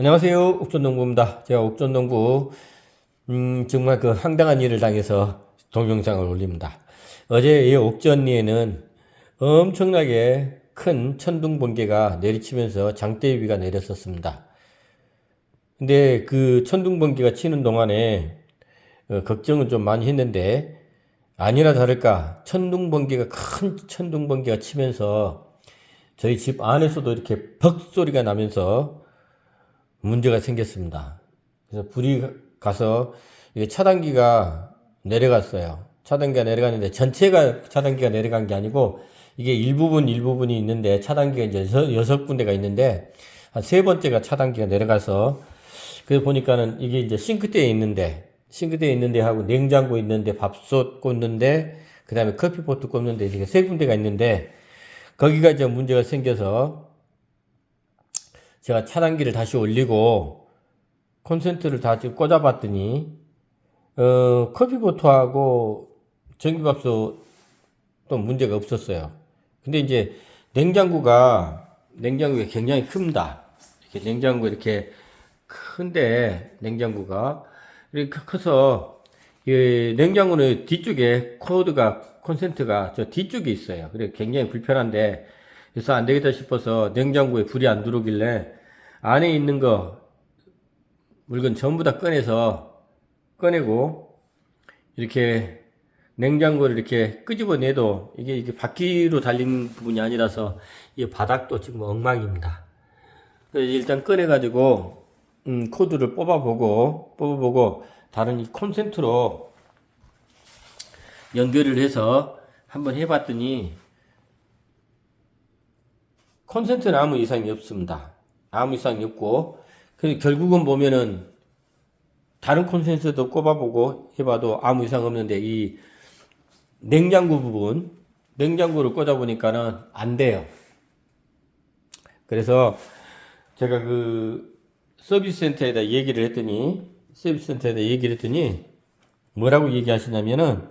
안녕하세요. 옥전농부입니다. 제가 옥전농부, 음, 정말 그 황당한 일을 당해서 동영상을 올립니다. 어제 이 옥전리에는 엄청나게 큰 천둥 번개가 내리치면서 장대비가 내렸었습니다. 근데 그 천둥 번개가 치는 동안에 어, 걱정은 좀 많이 했는데 아니나 다를까 천둥 번개가 큰 천둥 번개가 치면서 저희 집 안에서도 이렇게 벅 소리가 나면서 문제가 생겼습니다. 그래서 불이 가서 이게 차단기가 내려갔어요. 차단기가 내려갔는데 전체가 차단기가 내려간 게 아니고 이게 일부분 일부분이 있는데 차단기가 이제 여섯, 여섯 군데가 있는데 한 세 번째가 차단기가 내려가서 그래서 보니까는 이게 이제 싱크대에 있는데 싱크대에 있는데 하고 냉장고 있는데 밥솥 꽂는데 그 다음에 커피포트 꽂는데 이게 세 군데가 있는데 거기가 이제 문제가 생겨서 제가 차단기를 다시 올리고 콘센트를 다 지금 꽂아봤더니 어, 커피포트하고 전기밥솥 또 문제가 없었어요. 근데 이제 냉장고가 냉장고가 굉장히 큽니다. 이렇게 냉장고 이렇게 큰데 냉장고가 이렇게 커서 이 냉장고는 뒤쪽에 코드가 콘센트가 저 뒤쪽에 있어요. 그래 굉장히 불편한데 그래서 안 되겠다 싶어서 냉장고에 불이 안 들어오길래 안에 있는 거 물건 전부 다 꺼내서 꺼내고 이렇게 냉장고를 이렇게 끄집어내도 이게 이게 바퀴로 달린 부분이 아니라서 이 바닥도 지금 엉망입니다. 그래서 일단 꺼내가지고 음, 코드를 뽑아보고 뽑아보고 다른 이 콘센트로 연결을 해서 한번 해봤더니 콘센트는 아무 이상이 없습니다. 아무 이상이 없고 그 결국은 보면은 다른 콘센트도 꼽아보고 해봐도 아무 이상 없는데 이 냉장고 부분 냉장고를 꽂아 보니까는 안 돼요. 그래서 제가 그 서비스 센터에다 얘기를 했더니 서비스 센터에다 얘기를 했더니 뭐라고 얘기하시냐면은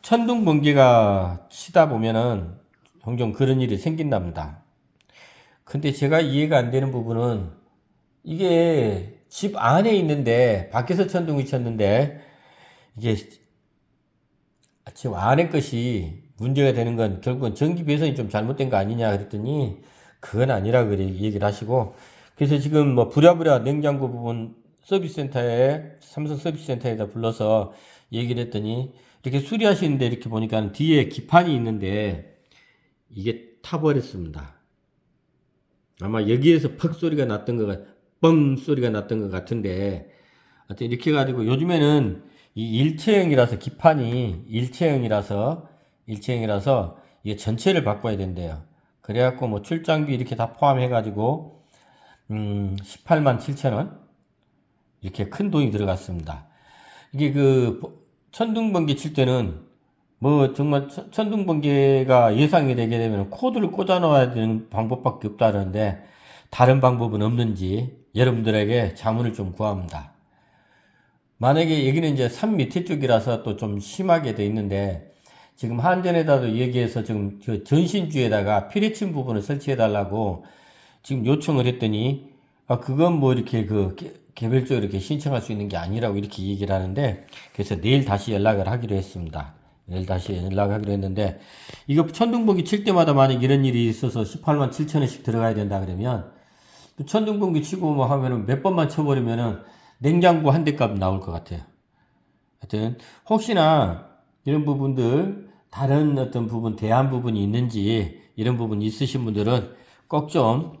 천둥 번개가 치다 보면은 종종 그런 일이 생긴답니다. 근데 제가 이해가 안 되는 부분은 이게 집 안에 있는데 밖에서 천둥이 쳤는데 이게 집 안에 것이 문제가 되는 건 결국은 전기 배선이 좀 잘못된 거 아니냐 그랬더니 그건 아니라 그래 얘기를 하시고 그래서 지금 뭐 부랴부랴 냉장고 부분 서비스 센터에 삼성 서비스 센터에다 불러서 얘기를 했더니 이렇게 수리하시는데 이렇게 보니까 뒤에 기판이 있는데 이게 타버렸습니다. 아마 여기에서 퍽 소리가 났던 거가 뻥 소리가 났던 것 같은데 하여튼 이렇게 해가지고 요즘에는 이 일체형이라서 기판이 일체형이라서 일체형이라서 이게 전체를 바꿔야 된대요. 그래갖고 뭐 출장비 이렇게 다 포함해가지고 음 18만 7천 원 이렇게 큰 돈이 들어갔습니다. 이게 그 천둥번개 칠 때는 뭐 정말 천- 천둥번개가 예상이 되게 되면 코드를 꽂아 넣어야 되는 방법밖에 없다는데 다른 방법은 없는지 여러분들에게 자문을 좀 구합니다. 만약에 여기는 이제 산 밑에 쪽이라서 또 좀 심하게 돼 있는데 지금 한전에다도 얘기해서 지금 그 전신주에다가 피리친 부분을 설치해 달라고 지금 요청을 했더니 아 그건 뭐 이렇게 그 개- 개별적으로 이렇게 신청할 수 있는 게 아니라고 이렇게 얘기를 하는데 그래서 내일 다시 연락을 하기로 했습니다. 내일 다시 연락하기로 했는데 이거 천둥번개 칠 때마다 만약 이런 일이 있어서 18만 7천 원씩 들어가야 된다 그러면 또 천둥번개 치고 뭐 하면은 몇 번만 쳐버리면은 냉장고 한 대 값 나올 것 같아요. 하여튼 혹시나 이런 부분들 다른 어떤 부분 대안 부분이 있는지 이런 부분 있으신 분들은 꼭 좀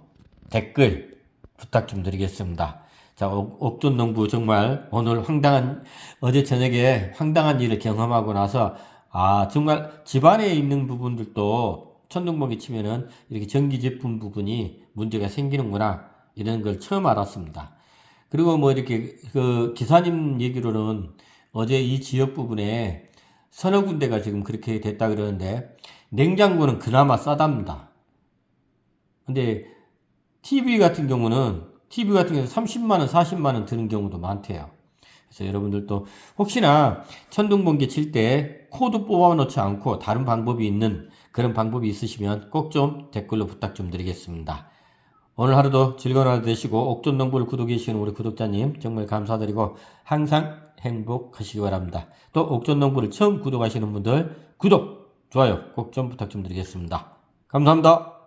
댓글 부탁 좀 드리겠습니다. 자, 옥- 옥존농부 정말 오늘 황당한 어제 저녁에 황당한 일을 경험하고 나서 아 정말 집안에 있는 부분들도 천둥번개 치면은 이렇게 전기 제품 부분이 문제가 생기는구나 이런 걸 처음 알았습니다. 그리고 뭐 이렇게 그 기사님 얘기로는 어제 이 지역 부분에 서너 군데가 지금 그렇게 됐다 그러는데 냉장고는 그나마 싸답니다. 근데 TV 같은 경우는 TV 같은 경우는 30만 원, 40만 원 드는 경우도 많대요. 그래서 여러분들도 혹시나 천둥번개 칠 때 코드 뽑아 놓지 않고 다른 방법이 있는 그런 방법이 있으시면 꼭 좀 댓글로 부탁 좀 드리겠습니다. 오늘 하루도 즐거운 하루 되시고 옥존농부를 구독해 주시는 우리 구독자님 정말 감사드리고 항상 행복하시기 바랍니다. 또 옥존농부를 처음 구독하시는 분들 구독, 좋아요 꼭 좀 부탁 좀 드리겠습니다. 감사합니다.